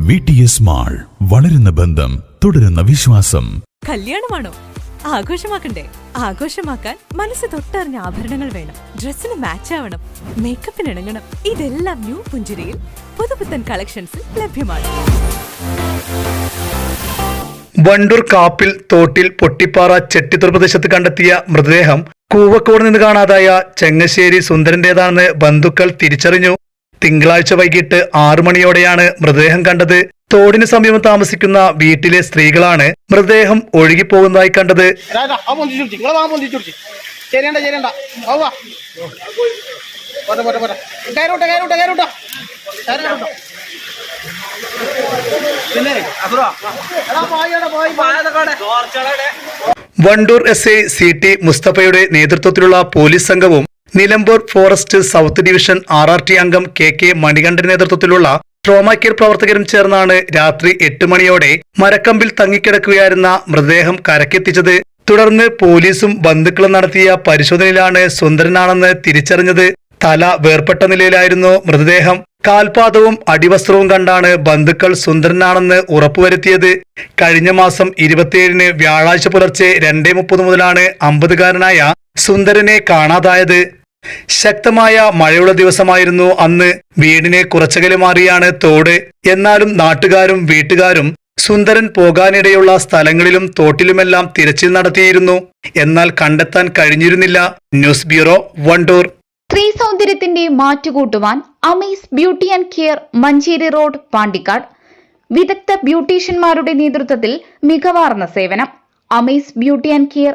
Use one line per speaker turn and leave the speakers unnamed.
V T S mall വളരുന്ന ബന്ധം തുടരുന്ന വിശ്വാസം.
കല്യാണമാണോ? ആഘോഷമാക്കണ്ടേ? ആഘോഷമാക്കാൻ മനസ്സ് തൊട്ടറിഞ്ഞ ആഭരണങ്ങൾ വേണം. ഡ്രസ്സിന് മാച്ച് ആവണം. മേക്കപ്പിന് ഇണങ്ങണം. ഇതെല്ലാം ന്യൂ പുഞ്ചിരിയിൽ പുതുപുത്തൻ കളക്ഷൻസിൽ ലഭ്യമാണ്.
വണ്ടൂർ കാപ്പിൽ തോട്ടിൽ പൊട്ടിപ്പാറ ചെട്ടിത്തുറ പ്രദേശത്ത് കണ്ടെത്തിയ മൃതദേഹം കൂവക്കോട് നിന്ന് കാണാതായ ചെങ്ങശ്ശേരി സുന്ദരന്റേതാണെന്ന് ബന്ധുക്കൾ തിരിച്ചറിഞ്ഞു. തിങ്കളാഴ്ച വൈകിട്ട് ആറു മണിയോടെയാണ് മൃതദേഹം കണ്ടത്. തോടിന് സമീപം താമസിക്കുന്ന വീട്ടിലെ സ്ത്രീകളാണ് മൃതദേഹം ഒഴുകിപ്പോകുന്നതായി കണ്ടത്.
ശരിയണ്ട ശരിയണ്ട പോട്ടെ പോട്ടെ പോട്ടെ. കയറൂട്ടെ കയറൂട്ടെ കയറൂട്ടോ. കയറൂട്ടോ.
Wandoor S I C T മുസ്തഫയുടെ നേതൃത്വത്തിലുള്ള പോലീസ് സംഘവും Nilambur forest south division R R T അംഗം കെ കെ മണികണ്ഠന്റെ നേതൃത്വത്തിലുള്ള ട്രോമാ കെയർ പ്രവർത്തകരും ചേർന്നാണ് രാത്രി എട്ട് മണിയോടെ മരക്കമ്പിൽ തങ്ങിക്കിടക്കുകയായിരുന്ന മൃതദേഹം കരക്കെത്തിച്ചത് തുടർന്ന് പോലീസും ബന്ധുക്കളും നടത്തിയ പരിശോധനയിലാണ് സുന്ദരനാണെന്ന് തിരിച്ചറിഞ്ഞത്. തല വേർപെട്ട നിലയിലായിരുന്നു മൃതദേഹം. കാൽപാദവും അടിവസ്ത്രവും കണ്ടാണ് ബന്ധുക്കൾ സുന്ദരനാണെന്ന് ഉറപ്പുവരുത്തിയത്. കഴിഞ്ഞ മാസം ഇരുപത്തിയേഴിന് വ്യാഴാഴ്ച പുലർച്ചെ രണ്ടേ മുപ്പത് മുതലാണ് അമ്പതുകാരനായ സുന്ദരനെ കാണാതായത്. ശക്തമായ മഴയുള്ള ദിവസമായിരുന്നു അന്ന്. വീടിനെ കുറച്ചകലെ മാറിയാണ് തോട്. എന്നാലും നാട്ടുകാരും വീട്ടുകാരും സുന്ദരൻ പോകാനിടയുള്ള സ്ഥലങ്ങളിലും തോട്ടിലുമെല്ലാം തിരച്ചിൽ നടത്തിയിരുന്നു. എന്നാൽ കണ്ടെത്താൻ കഴിഞ്ഞിരുന്നില്ല. News bureau Wandoor.
സ്ത്രീ സൗന്ദര്യത്തിന്റെ മാറ്റുകൂട്ടുവാൻ Amees beauty and care Manjeri road Pandikkad. വിദഗ്ധ ബ്യൂട്ടീഷ്യന്മാരുടെ നേതൃത്വത്തിൽ മികവാർന്ന സേവനം. Amees beauty and care